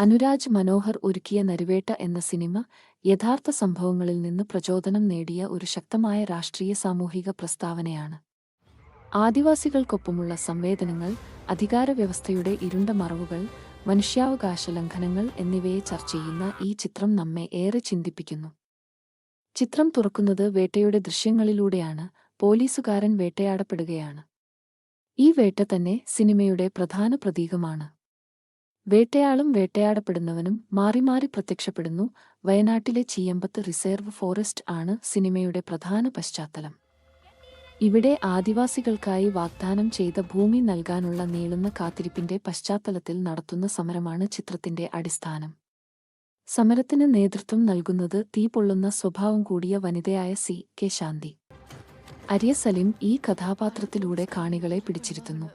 അനുരാജ് മനോഹർ ഒരുക്കിയ നരുവേട്ട എന്ന സിനിമ യഥാർത്ഥ സംഭവങ്ങളിൽ നിന്ന് പ്രചോദനം നേടിയ ഒരു ശക്തമായ രാഷ്ട്രീയ സാമൂഹിക പ്രസ്താവനയാണ്. ആദിവാസികൾക്കൊപ്പമുള്ള സംവേദനങ്ങൾ അധികാര വ്യവസ്ഥയുടെ ഇരുണ്ട മറവുകൾ മനുഷ്യാവകാശ ലംഘനങ്ങൾ എന്നിവയെ ചർച്ച ചെയ്യുന്ന ഈ ചിത്രം നമ്മെ ഏറെ ചിന്തിപ്പിക്കുന്നു. ചിത്രം തുറക്കുന്നത് വേട്ടയുടെ ദൃശ്യങ്ങളിലൂടെയാണ് പോലീസുകാരൻ വേട്ടയാടപ്പെടുകയാണ്. ഈ വേട്ട തന്നെ സിനിമയുടെ പ്രധാന പ്രതീകമാണ്. വേട്ടയാളും വേട്ടയാടപ്പെടുന്നവനും മാറി മാറി പ്രത്യക്ഷപ്പെടുന്നു. വയനാട്ടിലെ ചീയമ്പത്ത് റിസർവ് ഫോറസ്റ്റ് ആണ് സിനിമയുടെ പ്രധാന പശ്ചാത്തലം. ഇവിടെ ആദിവാസികൾക്കായി വാഗ്ദാനം ചെയ്ത ഭൂമി നൽകാനുള്ള നീളുന്ന കാത്തിരിപ്പിന്റെ പശ്ചാത്തലത്തിൽ നടത്തുന്ന സമരമാണ് ചിത്രത്തിന്റെ അടിസ്ഥാനം. സമരത്തിന് നേതൃത്വം നൽകുന്നത് തീ പൊള്ളുന്ന സ്വഭാവം കൂടിയ വനിതയായ സി. കെ. ശാന്തി. അരിയ സലിം ഈ കഥാപാത്രത്തിലൂടെ കാണികളെ പിടിച്ചിരുത്തുന്നു.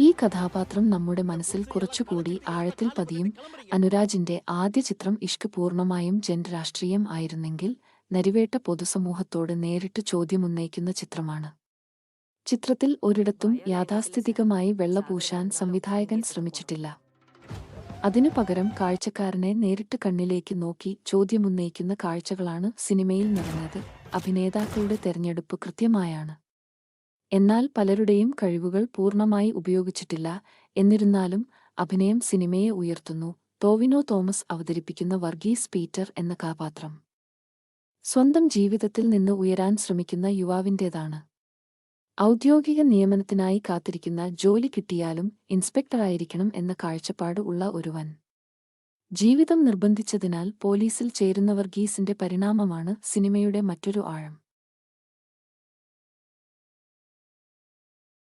ഈ കഥാപാത്രം നമ്മുടെ മനസ്സിൽ കുറച്ചുകൂടി ആഴത്തിൽ പതിയും. അനുരാജിന്റെ ആദ്യ ചിത്രം ഇഷ്ക് പൂർണമായും ജൻ രാഷ്ട്രീയം ആയിരുന്നെങ്കിൽ നരിവേട്ട പൊതുസമൂഹത്തോട് നേരിട്ട് ചോദ്യമുന്നയിക്കുന്ന ചിത്രമാണ്. ചിത്രത്തിൽ ഒരിടത്തും യാഥാസ്ഥിതികമായി വെള്ളപൂശാൻ സംവിധായകൻ ശ്രമിച്ചിട്ടില്ല. അതിനു പകരം കാഴ്ചക്കാരനെ നേരിട്ട് കണ്ണിലേക്ക് നോക്കി ചോദ്യമുന്നയിക്കുന്ന കാഴ്ചകളാണ് സിനിമയിൽ നിറഞ്ഞത് അഭിനേതാക്കളുടെ തെരഞ്ഞെടുപ്പ് കൃത്യമായാണ്. എന്നാൽ പലരുടെയും കഴിവുകൾ പൂർണമായി ഉപയോഗിച്ചിട്ടില്ല. എന്നിരുന്നാലും അഭിനയം സിനിമയെ ഉയർത്തുന്നു. ടോവിനോ തോമസ് അവതരിപ്പിക്കുന്ന വർഗീസ് പീറ്റർ എന്ന കഥാപാത്രം. സ്വന്തം ജീവിതത്തിൽ നിന്ന് ഉയരാൻ ശ്രമിക്കുന്ന യുവാവിന്റേതാണ്. ഔദ്യോഗിക നിയമനത്തിനായി കാത്തിരിക്കുന്ന ജോലി കിട്ടിയാലും ഇൻസ്പെക്ടറായിരിക്കണം എന്ന കാഴ്ചപ്പാട് ഉള്ള ഒരുവൻ. ജീവിതം നിർബന്ധിച്ചതിനാൽ പോലീസിൽ ചേരുന്ന വർഗീസിന്റെ പരിണാമമാണ് സിനിമയുടെ മറ്റൊരു ആഴം.